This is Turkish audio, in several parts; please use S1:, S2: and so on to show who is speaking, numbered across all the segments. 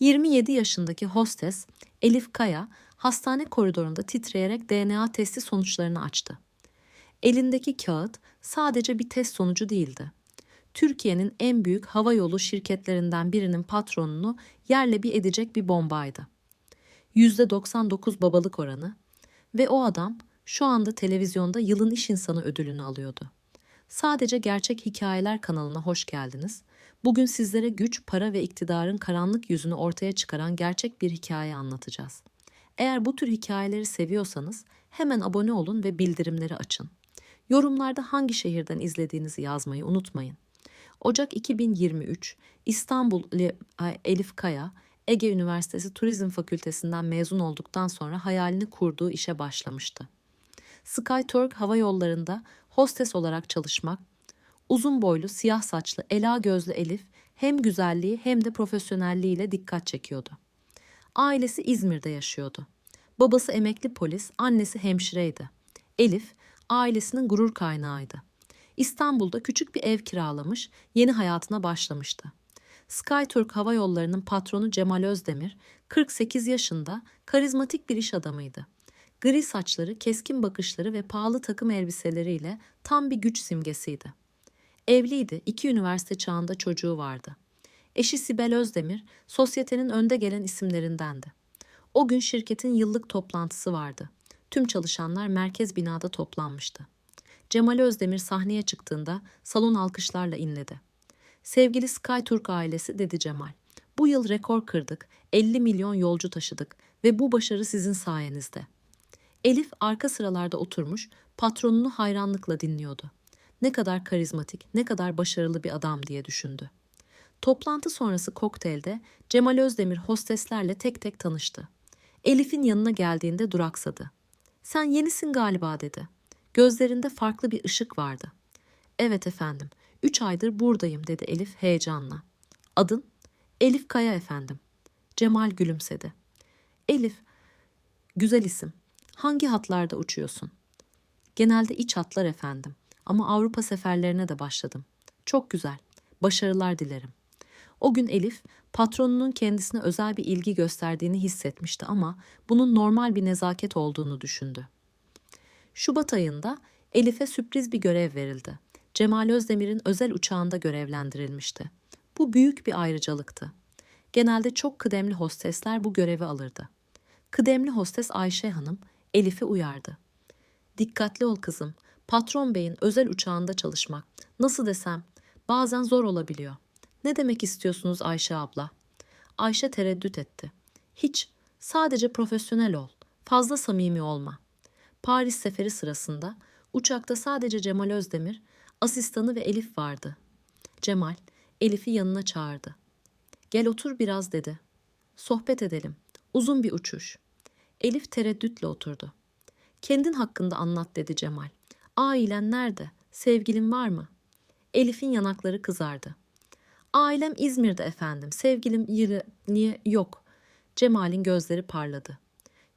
S1: 27 yaşındaki hostes Elif Kaya hastane koridorunda titreyerek DNA testi sonuçlarını açtı. Elindeki kağıt sadece bir test sonucu değildi. Türkiye'nin en büyük hava yolu şirketlerinden birinin patronunu yerle bir edecek bir bombaydı. %99 babalık oranı ve o adam şu anda televizyonda yılın iş insanı ödülünü alıyordu. Sadece Gerçek Hikayeler kanalına hoş geldiniz. Bugün sizlere güç, para ve iktidarın karanlık yüzünü ortaya çıkaran gerçek bir hikaye anlatacağız. Eğer bu tür hikayeleri seviyorsanız hemen abone olun ve bildirimleri açın. Yorumlarda hangi şehirden izlediğinizi yazmayı unutmayın. Ocak 2023 İstanbul Elif Kaya Ege Üniversitesi Turizm Fakültesinden mezun olduktan sonra hayalini kurduğu işe başlamıştı. SkyTurk Hava Yolları'nda hostes olarak çalışmak, uzun boylu, siyah saçlı, ela gözlü Elif hem güzelliği hem de profesyonelliğiyle dikkat çekiyordu. Ailesi İzmir'de yaşıyordu. Babası emekli polis, annesi hemşireydi. Elif, ailesinin gurur kaynağıydı. İstanbul'da küçük bir ev kiralamış, yeni hayatına başlamıştı. SkyTurk Hava Yolları'nın patronu Cemal Özdemir, 48 yaşında, karizmatik bir iş adamıydı. Gri saçları, keskin bakışları ve pahalı takım elbiseleriyle tam bir güç simgesiydi. Evliydi, iki üniversite çağında çocuğu vardı. Eşi Sibel Özdemir, sosyetenin önde gelen isimlerindendi. O gün şirketin yıllık toplantısı vardı. Tüm çalışanlar merkez binada toplanmıştı. Cemal Özdemir sahneye çıktığında salon alkışlarla inledi. Sevgili SkyTurk ailesi dedi Cemal. Bu yıl rekor kırdık, 50 milyon yolcu taşıdık ve bu başarı sizin sayenizde. Elif arka sıralarda oturmuş, patronunu hayranlıkla dinliyordu. Ne kadar karizmatik, ne kadar başarılı bir adam diye düşündü. Toplantı sonrası kokteylde Cemal Özdemir hosteslerle tek tek tanıştı. Elif'in yanına geldiğinde duraksadı. Sen yenisin galiba dedi. Gözlerinde farklı bir ışık vardı. Evet efendim, üç aydır buradayım dedi Elif heyecanla. Adın? Elif Kaya efendim. Cemal gülümsedi. Elif, güzel isim. Hangi hatlarda uçuyorsun? Genelde iç hatlar efendim. Ama Avrupa seferlerine de başladım. Çok güzel. Başarılar dilerim. O gün Elif, patronunun kendisine özel bir ilgi gösterdiğini hissetmişti ama bunun normal bir nezaket olduğunu düşündü. Şubat ayında Elif'e sürpriz bir görev verildi. Cemal Özdemir'in özel uçağında görevlendirilmişti. Bu büyük bir ayrıcalıktı. Genelde çok kıdemli hostesler bu görevi alırdı. Kıdemli hostes Ayşe Hanım Elif'i uyardı. Dikkatli ol kızım. Patron beyin özel uçağında çalışmak. Nasıl desem bazen zor olabiliyor. Ne demek istiyorsunuz Ayşe abla? Ayşe tereddüt etti. Hiç. Sadece profesyonel ol. Fazla samimi olma. Paris seferi sırasında uçakta sadece Cemal Özdemir, asistanı ve Elif vardı. Cemal Elif'i yanına çağırdı. Gel otur biraz dedi. Sohbet edelim. Uzun bir uçuş. Elif tereddütle oturdu. Kendin hakkında anlat dedi Cemal. Ailen nerede? Sevgilin var mı? Elif'in yanakları kızardı. Ailem İzmir'de efendim. Sevgilim yeri niye yok? Cemal'in gözleri parladı.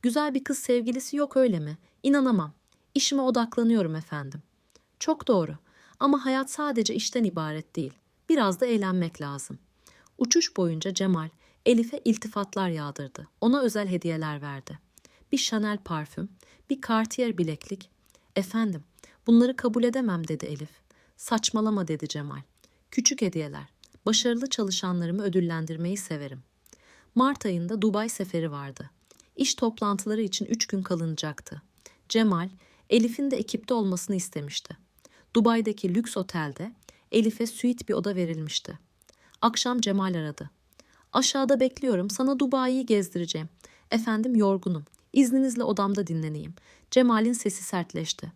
S1: Güzel bir kız sevgilisi yok öyle mi? İnanamam. İşime odaklanıyorum efendim. Çok doğru. Ama hayat sadece işten ibaret değil. Biraz da eğlenmek lazım. Uçuş boyunca Cemal Elif'e iltifatlar yağdırdı. Ona özel hediyeler verdi. Bir Chanel parfüm, bir Cartier bileklik. Efendim, bunları kabul edemem dedi Elif. Saçmalama dedi Cemal. Küçük hediyeler. Başarılı çalışanlarımı ödüllendirmeyi severim. Mart ayında Dubai seferi vardı. İş toplantıları için üç gün kalınacaktı. Cemal, Elif'in de ekipte olmasını istemişti. Dubai'deki lüks otelde Elif'e suite bir oda verilmişti. Akşam Cemal aradı. Aşağıda bekliyorum, sana Dubai'yi gezdireceğim. Efendim yorgunum. İzninizle odamda dinleneyim. Cemal'in sesi sertleşti.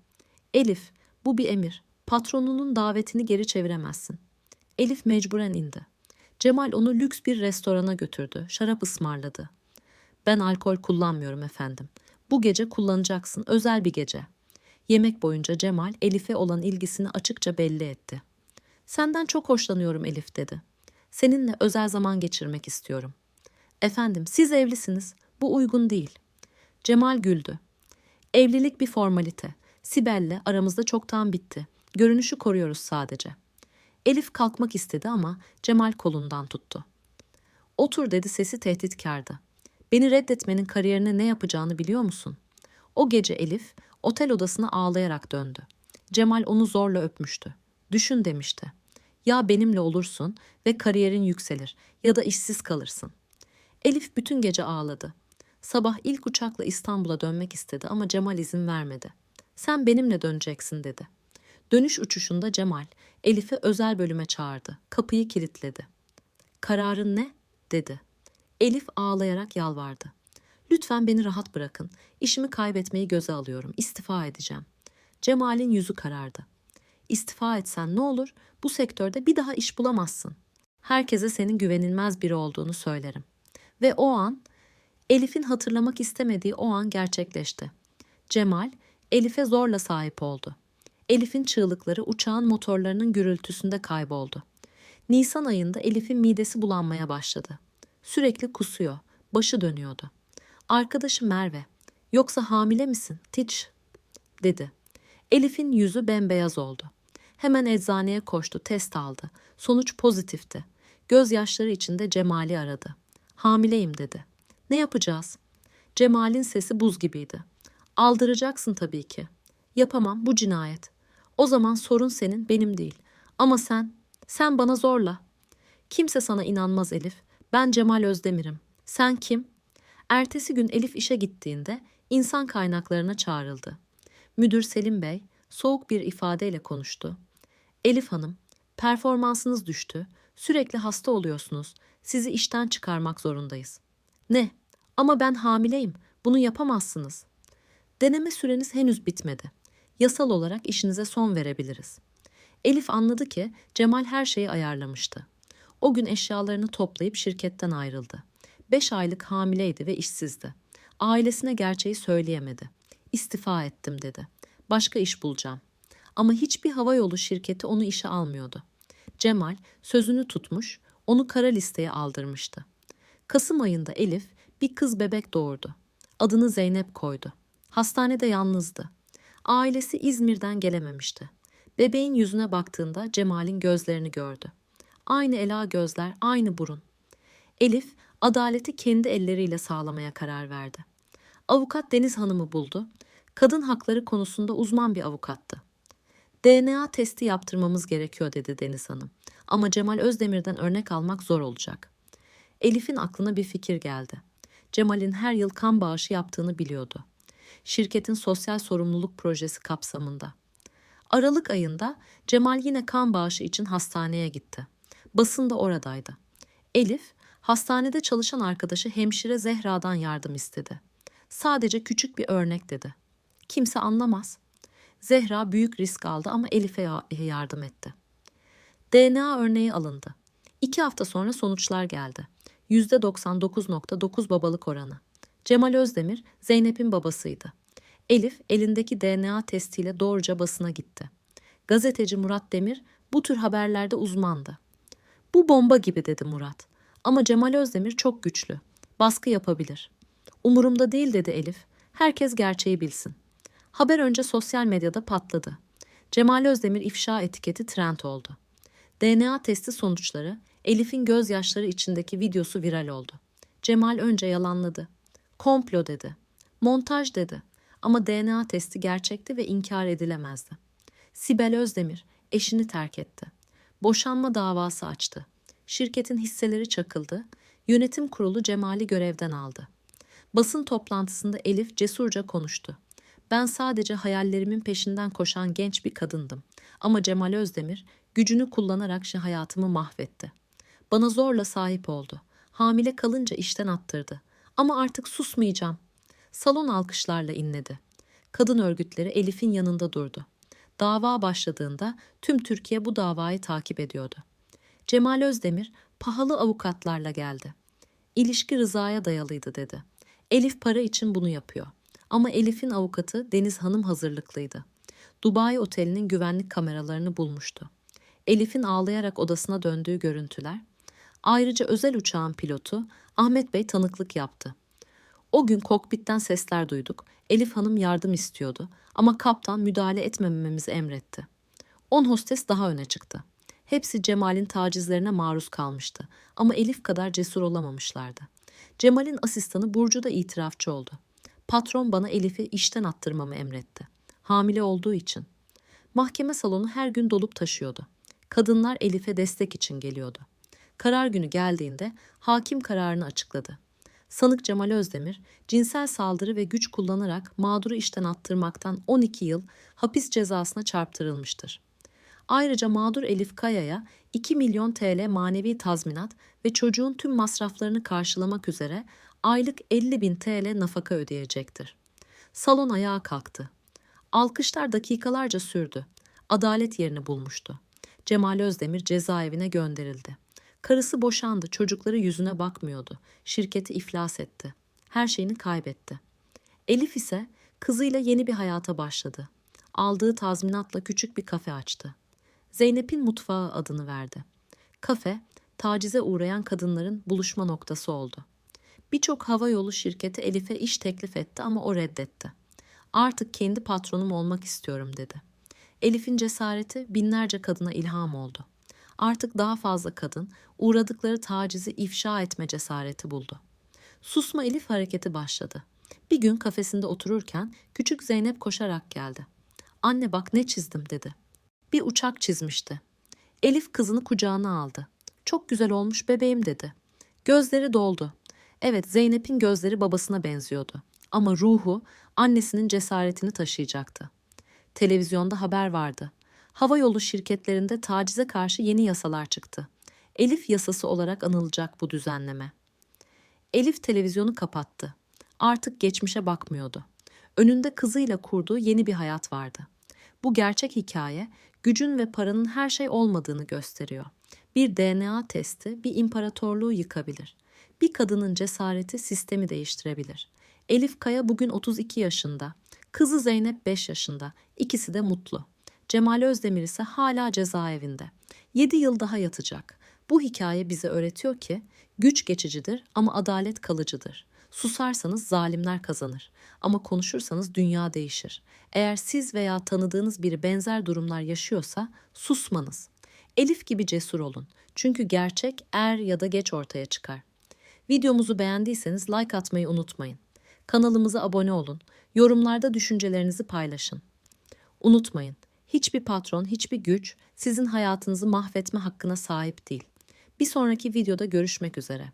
S1: Elif, bu bir emir. Patronunun davetini geri çeviremezsin. Elif mecburen indi. Cemal onu lüks bir restorana götürdü. Şarap ısmarladı. Ben alkol kullanmıyorum efendim. Bu gece kullanacaksın, özel bir gece. Yemek boyunca Cemal Elif'e olan ilgisini açıkça belli etti. Senden çok hoşlanıyorum Elif dedi. Seninle özel zaman geçirmek istiyorum. Efendim siz evlisiniz. Bu uygun değil. Cemal güldü. Evlilik bir formalite. Sibel'le aramızda çoktan bitti. Görünüşü koruyoruz sadece. Elif kalkmak istedi ama Cemal kolundan tuttu. Otur dedi sesi tehditkardı. Beni reddetmenin kariyerine ne yapacağını biliyor musun? O gece Elif otel odasına ağlayarak döndü. Cemal onu zorla öpmüştü. Düşün demişti. Ya benimle olursun ve kariyerin yükselir ya da işsiz kalırsın. Elif bütün gece ağladı. Sabah ilk uçakla İstanbul'a dönmek istedi ama Cemal izin vermedi. Sen benimle döneceksin dedi. Dönüş uçuşunda Cemal Elif'i özel bölüme çağırdı. Kapıyı kilitledi. Kararın ne? dedi. Elif ağlayarak yalvardı. Lütfen beni rahat bırakın. İşimi kaybetmeyi göze alıyorum. İstifa edeceğim. Cemal'in yüzü karardı. İstifa etsen ne olur? Bu sektörde bir daha iş bulamazsın. Herkese senin güvenilmez biri olduğunu söylerim. Ve o an Elif'in hatırlamak istemediği o an gerçekleşti. Cemal Elif'e zorla sahip oldu. Elif'in çığlıkları uçağın motorlarının gürültüsünde kayboldu. Nisan ayında Elif'in midesi bulanmaya başladı. Sürekli kusuyor, başı dönüyordu. Arkadaşı Merve, yoksa hamile misin? Tiç, dedi. Elif'in yüzü bembeyaz oldu. Hemen eczaneye koştu, test aldı. Sonuç pozitifti. Gözyaşları içinde Cemal'i aradı. Hamileyim dedi. Ne yapacağız? Cemal'in sesi buz gibiydi. Aldıracaksın tabii ki. Yapamam, bu cinayet. O zaman sorun senin, benim değil. Ama sen, sen bana zorla. Kimse sana inanmaz Elif. Ben Cemal Özdemir'im. Sen kim? Ertesi gün Elif işe gittiğinde insan kaynaklarına çağrıldı. Müdür Selim Bey soğuk bir ifadeyle konuştu. Elif Hanım, performansınız düştü. Sürekli hasta oluyorsunuz. Sizi işten çıkarmak zorundayız. Ne? Ama ben hamileyim. Bunu yapamazsınız. Deneme süreniz henüz bitmedi. Yasal olarak işinize son verebiliriz. Elif anladı ki Cemal her şeyi ayarlamıştı. O gün eşyalarını toplayıp şirketten ayrıldı. Beş aylık hamileydi ve işsizdi. Ailesine gerçeği söyleyemedi. İstifa ettim dedi. Başka iş bulacağım. Ama hiçbir havayolu şirketi onu işe almıyordu. Cemal sözünü tutmuş, onu kara listeye aldırmıştı. Kasım ayında Elif bir kız bebek doğurdu. Adını Zeynep koydu. Hastanede yalnızdı. Ailesi İzmir'den gelememişti. Bebeğin yüzüne baktığında Cemal'in gözlerini gördü. Aynı ela gözler, aynı burun. Elif adaleti kendi elleriyle sağlamaya karar verdi. Avukat Deniz Hanım'ı buldu. Kadın hakları konusunda uzman bir avukattı. DNA testi yaptırmamız gerekiyor dedi Deniz Hanım. Ama Cemal Özdemir'den örnek almak zor olacak. Elif'in aklına bir fikir geldi. Cemal'in her yıl kan bağışı yaptığını biliyordu. Şirketin sosyal sorumluluk projesi kapsamında. Aralık ayında Cemal yine kan bağışı için hastaneye gitti. Basın da oradaydı. Elif, hastanede çalışan arkadaşı hemşire Zehra'dan yardım istedi. Sadece küçük bir örnek dedi. Kimse anlamaz. Zehra büyük risk aldı ama Elif'e yardım etti. DNA örneği alındı. İki hafta sonra sonuçlar geldi. %99.9 babalık oranı. Cemal Özdemir Zeynep'in babasıydı. Elif elindeki DNA testiyle doğruca basına gitti. Gazeteci Murat Demir bu tür haberlerde uzmandı. Bu bomba gibi dedi Murat. Ama Cemal Özdemir çok güçlü. Baskı yapabilir. Umurumda değil dedi Elif. Herkes gerçeği bilsin. Haber önce sosyal medyada patladı. Cemal Özdemir ifşa etiketi trend oldu. DNA testi sonuçları Elif'in gözyaşları içindeki videosu viral oldu. Cemal önce yalanladı. Komplo dedi. Montaj dedi. Ama DNA testi gerçekti ve inkar edilemezdi. Sibel Özdemir eşini terk etti. Boşanma davası açtı. Şirketin hisseleri çakıldı. Yönetim kurulu Cemal'i görevden aldı. Basın toplantısında Elif cesurca konuştu. Ben sadece hayallerimin peşinden koşan genç bir kadındım. Ama Cemal Özdemir gücünü kullanarak hayatımı mahvetti. Bana zorla sahip oldu. Hamile kalınca işten attırdı. Ama artık susmayacağım. Salon alkışlarla inledi. Kadın örgütleri Elif'in yanında durdu. Dava başladığında tüm Türkiye bu davayı takip ediyordu. Cemal Özdemir pahalı avukatlarla geldi. İlişki rızaya dayalıydı dedi. Elif para için bunu yapıyor. Ama Elif'in avukatı Deniz Hanım hazırlıklıydı. Dubai Oteli'nin güvenlik kameralarını bulmuştu. Elif'in ağlayarak odasına döndüğü görüntüler. Ayrıca özel uçağın pilotu Ahmet Bey tanıklık yaptı. O gün kokpitten sesler duyduk. Elif Hanım yardım istiyordu ama kaptan müdahale etmememizi emretti. On hostes daha öne çıktı. Hepsi Cemal'in tacizlerine maruz kalmıştı. ama Elif kadar cesur olamamışlardı. Cemal'in asistanı Burcu da itirafçı oldu. Patron bana Elif'i işten attırmamı emretti. Hamile olduğu için. Mahkeme salonu her gün dolup taşıyordu. Kadınlar Elif'e destek için geliyordu. Karar günü geldiğinde hakim kararını açıkladı. Sanık Cemal Özdemir, cinsel saldırı ve güç kullanarak mağduru işten attırmaktan 12 yıl hapis cezasına çarptırılmıştır. Ayrıca mağdur Elif Kaya'ya 2 milyon TL manevi tazminat ve çocuğun tüm masraflarını karşılamak üzere aylık 50 bin TL nafaka ödeyecektir. Salon ayağa kalktı. Alkışlar dakikalarca sürdü. Adalet yerini bulmuştu. Cemal Özdemir cezaevine gönderildi. Karısı boşandı, çocukları yüzüne bakmıyordu. Şirketi iflas etti. Her şeyini kaybetti. Elif ise kızıyla yeni bir hayata başladı. Aldığı tazminatla küçük bir kafe açtı. Zeynep'in Mutfağı adını verdi. Kafe, tacize uğrayan kadınların buluşma noktası oldu. Birçok hava yolu şirketi Elif'e iş teklif etti ama o reddetti. Artık kendi patronum olmak istiyorum dedi. Elif'in cesareti binlerce kadına ilham oldu. Artık daha fazla kadın uğradıkları tacizi ifşa etme cesareti buldu. Susma Elif hareketi başladı. Bir gün kafesinde otururken küçük Zeynep koşarak geldi. Anne bak ne çizdim dedi. Bir uçak çizmişti. Elif kızını kucağına aldı. Çok güzel olmuş bebeğim dedi. Gözleri doldu. Evet Zeynep'in gözleri babasına benziyordu. Ama ruhu annesinin cesaretini taşıyacaktı. Televizyonda haber vardı. Hava yolu şirketlerinde tacize karşı yeni yasalar çıktı. Elif yasası olarak anılacak bu düzenleme. Elif televizyonu kapattı. Artık geçmişe bakmıyordu. Önünde kızıyla kurduğu yeni bir hayat vardı. Bu gerçek hikaye gücün ve paranın her şey olmadığını gösteriyor. Bir DNA testi bir imparatorluğu yıkabilir. Bir kadının cesareti sistemi değiştirebilir. Elif Kaya bugün 32 yaşında. Kızı Zeynep 5 yaşında. İkisi de mutlu. Cemal Özdemir ise hala cezaevinde. 7 yıl daha yatacak. Bu hikaye bize öğretiyor ki güç geçicidir ama adalet kalıcıdır. Susarsanız zalimler kazanır ama konuşursanız dünya değişir. Eğer siz veya tanıdığınız biri benzer durumlar yaşıyorsa susmanız. Elif gibi cesur olun. Çünkü gerçek er ya da geç ortaya çıkar. Videomuzu beğendiyseniz like atmayı unutmayın. Kanalımıza abone olun. Yorumlarda düşüncelerinizi paylaşın. Unutmayın, hiçbir patron, hiçbir güç sizin hayatınızı mahvetme hakkına sahip değil. Bir sonraki videoda görüşmek üzere.